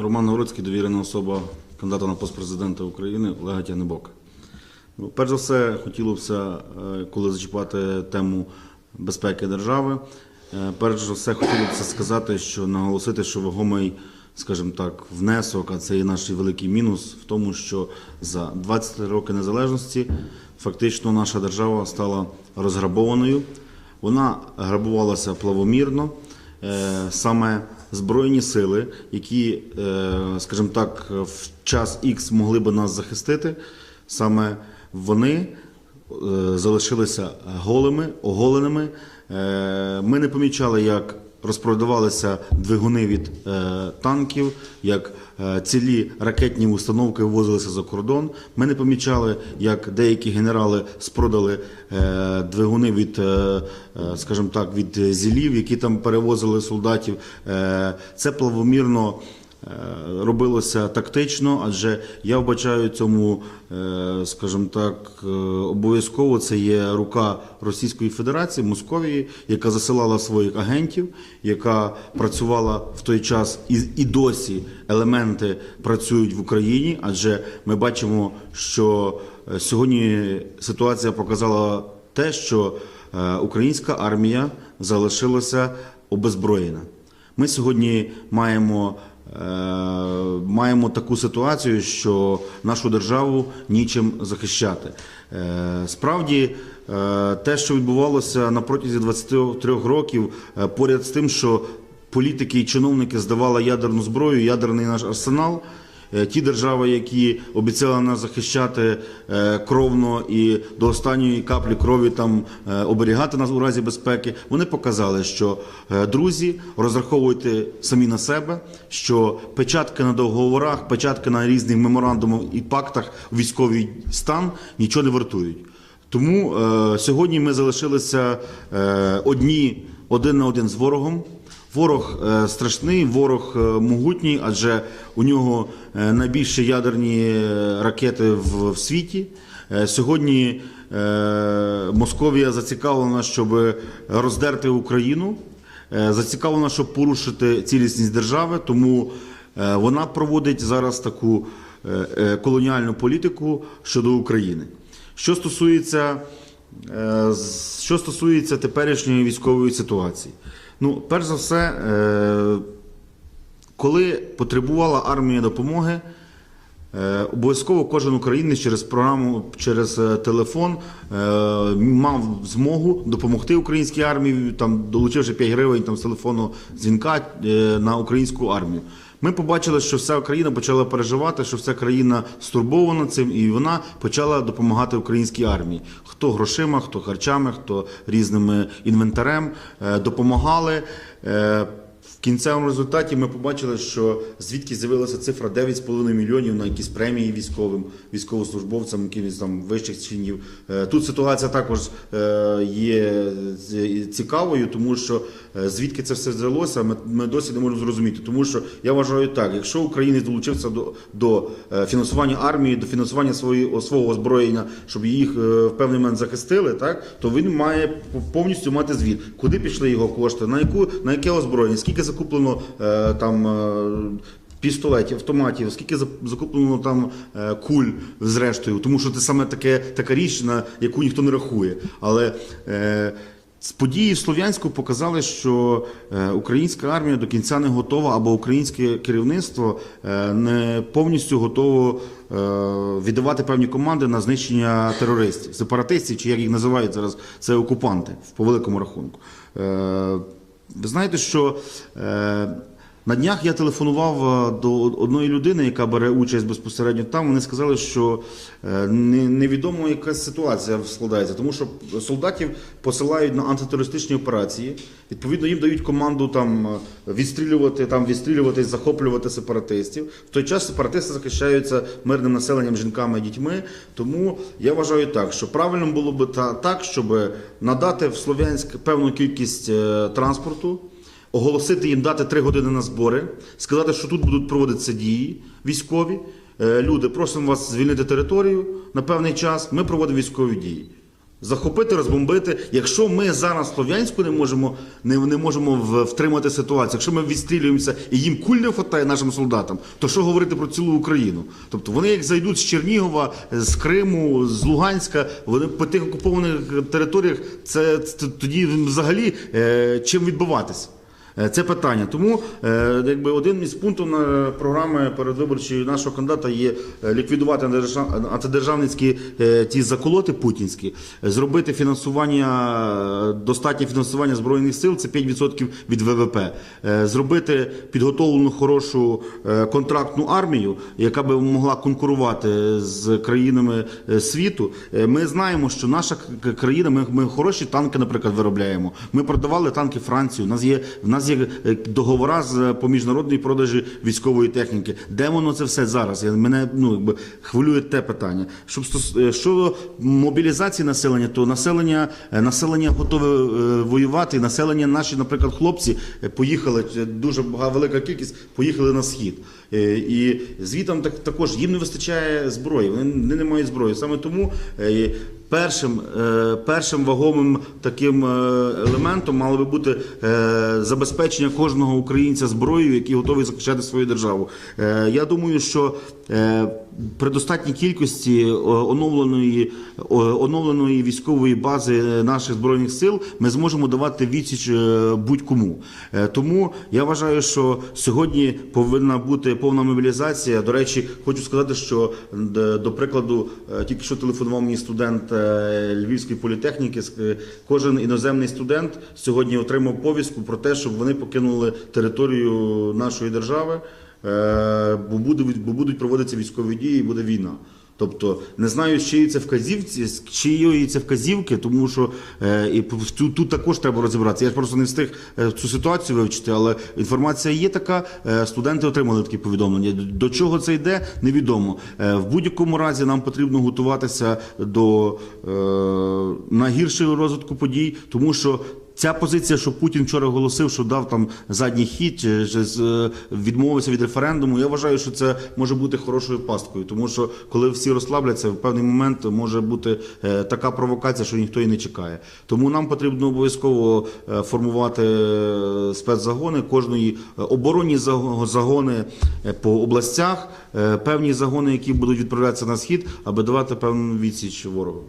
Роман Городський, довірена особа кандидата на пост президента України Олега Тягнебока. Ну, перш за все, хотілося е, коли зачіпати тему безпеки держави, е, перш за все хотілося сказати, що наголосити, що вагомий, скажімо так, внесок, а це і наш великий мінус в тому, що за 20 роки незалежності фактично наша держава стала розграбованою. Вона грабувалася плавомірно. Е, Саме збройні сили, які, е, скажімо так, в час Х могли би нас захистити, саме вони е, залишилися голими, оголеними. Ми не помічали, як розпродавалися двигуни від е, танків, як е, цілі ракетні установки вивозилися за кордон. Ми не помічали, як деякі генерали спродали е, двигуни від, скажімо так, від зілів, які там перевозили солдатів. Це плавомірно. Е, Робилося тактично, адже я вбачаю цьому, е, скажімо так, е, обов'язково це є рука Російської Федерації, Московії, яка засилала своїх агентів, яка працювала в той час і, і досі елементи працюють в Україні, адже ми бачимо, що сьогодні ситуація показала те, що українська армія залишилася обезброєна. Ми сьогодні маємо, маємо таку ситуацію, що нашу державу нічим захищати. Е, справді, е, те, що відбувалося на протязі 23 років, е, поряд з тим, що політики і чиновники здавали ядерну зброю, ядерний наш арсенал. Е, Ті держави, які обіцяли нас захищати е, кровно і до останньої каплі крові там е, оберігати нас у разі безпеки, вони показали, що друзі, розраховуйте самі на себе, що печатки на договорах, печатки на різних меморандумах і пактах військовий стан нічого не вартують. Тому е, сьогодні ми залишилися е, одні один на один з ворогом. Ворог е, страшний, ворог е, могутній, адже у нього е, найбільші ядерні ракети в, світі. Сьогодні Московія зацікавлена, щоб роздерти Україну, зацікавлена, щоб порушити цілісність держави. Тому вона проводить зараз таку колоніальну політику щодо України. Що стосується Що стосується теперішньої військової ситуації, ну, перш за все, е, коли потребувала армія допомоги, е, обов'язково кожен українець через програму, через е, телефон мав змогу допомогти українській армії, там, долучивши 5 гривень там, з телефону дзвінка на українську армію. Ми побачили, що вся Україна почала переживати, що вся країна стурбована цим, і вона почала допомагати українській армії. Хто грошима, хто харчами, хто різними інвентарем е, допомагали. Кінцевому результаті ми побачили, що звідки з'явилася цифра 9,5 мільйонів на якісь премії військовим, військовослужбовцям, якимось там вищих чинів. Е, Тут ситуація також е, є цікавою, тому що е, звідки це все взялося, ми, досі не можемо зрозуміти. Тому що я вважаю так, якщо українець долучився до, до фінансування армії, до фінансування свої, свого озброєння, щоб їх в певний момент захистили, так то він має повністю мати звіт, куди пішли його кошти, на яку на яке озброєння, скільки закуплено е, там. е, Пістолетів, автоматів, скільки закуплено там е, куль зрештою, тому що це саме таке така річ, на яку ніхто не рахує. Але е, події в Слов'янську показали, що українська армія до кінця не готова, або українське керівництво не повністю готово е, віддавати певні команди на знищення терористів, сепаратистів, чи як їх називають зараз, це окупанти по великому рахунку. Е, ви знаєте, що е, на днях я телефонував е, до одної людини, яка бере участь безпосередньо там. Вони сказали, що е, невідомо якась ситуація складається, тому що солдатів посилають на антитерористичні операції. Відповідно, їм дають команду там е, відстрілювати, там відстрілювати, захоплювати сепаратистів. В той час сепаратисти захищаються мирним населенням, жінками і дітьми. Тому я вважаю так, що правильно було б та- так, щоб надати в Слов'янськ певну кількість транспорту оголосити їм дати три години на збори, сказати, що тут будуть проводитися дії військові. Е, Люди, просимо вас звільнити територію на певний час. Ми проводимо військові дії. Захопити, розбомбити. Якщо ми зараз Слов'янську не можемо, не, не можемо втримати ситуацію, якщо ми відстрілюємося і їм куль не вистачає нашим солдатам, то що говорити про цілу Україну? Тобто вони як зайдуть з Чернігова, з Криму, з Луганська, вони по тих окупованих територіях, це, це тоді взагалі е, чим відбуватися? Е, Це питання. Тому е, якби один із пунктів на програми передвиборчої нашого кандидата є е, ліквідувати антидержав- антидержавницькі е, ті заколоти путінські, е, зробити фінансування, е, достатнє фінансування збройних сил, це 5% від ВВП, е, зробити підготовлену хорошу е, контрактну армію, яка би могла конкурувати з країнами е, світу. Е, Ми знаємо, що наша країна, ми, ми хороші танки, наприклад, виробляємо. Ми продавали танки Францію. У нас є в нас є е, договора з е, по міжнародній продажі військової техніки. Де воно це все зараз? Я мене ну якби хвилює те питання. Щоб е, щодо мобілізації населення, то населення населення готове воювати. Населення наші, наприклад, хлопці поїхали дуже велика кількість, поїхали на схід. І звітом так також їм не вистачає зброї. Вони не мають зброї. Саме тому. Першим, е, першим вагомим таким е, елементом мало би бути е, забезпечення кожного українця зброєю, який готовий захищати свою державу. Я думаю, що при достатній кількості оновленої, оновленої військової бази наших збройних сил ми зможемо давати відсіч будь-кому. Тому я вважаю, що сьогодні повинна бути повна мобілізація. До речі, хочу сказати, що до прикладу, тільки що телефонував мені студент Львівської політехніки. Е, Кожен іноземний студент сьогодні отримав повістку про те, щоб вони покинули територію нашої держави, е, бо будуть проводитися військові дії, і буде війна. Тобто не знаю, з чиї це вказівці, з чиєї це вказівки, тому що е, і тут, тут також треба розібратися. Я ж просто не встиг е, цю ситуацію вивчити, але інформація є така. Е, студенти отримали такі повідомлення. До чого це йде, невідомо. Е, в будь-якому разі нам потрібно готуватися до е, найгіршого розвитку подій, тому що. Ця позиція, що Путін вчора оголосив, що дав там задній хід, з- е, відмовився від референдуму. Я вважаю, що це може бути хорошою пасткою, тому що коли всі розслабляться, в певний момент може бути е, така провокація, що ніхто і не чекає. Тому нам потрібно обов'язково е, формувати е, спецзагони кожної е, оборонні загони е, по областях, е, певні загони, які будуть відправлятися на схід, аби давати певну відсіч ворогу.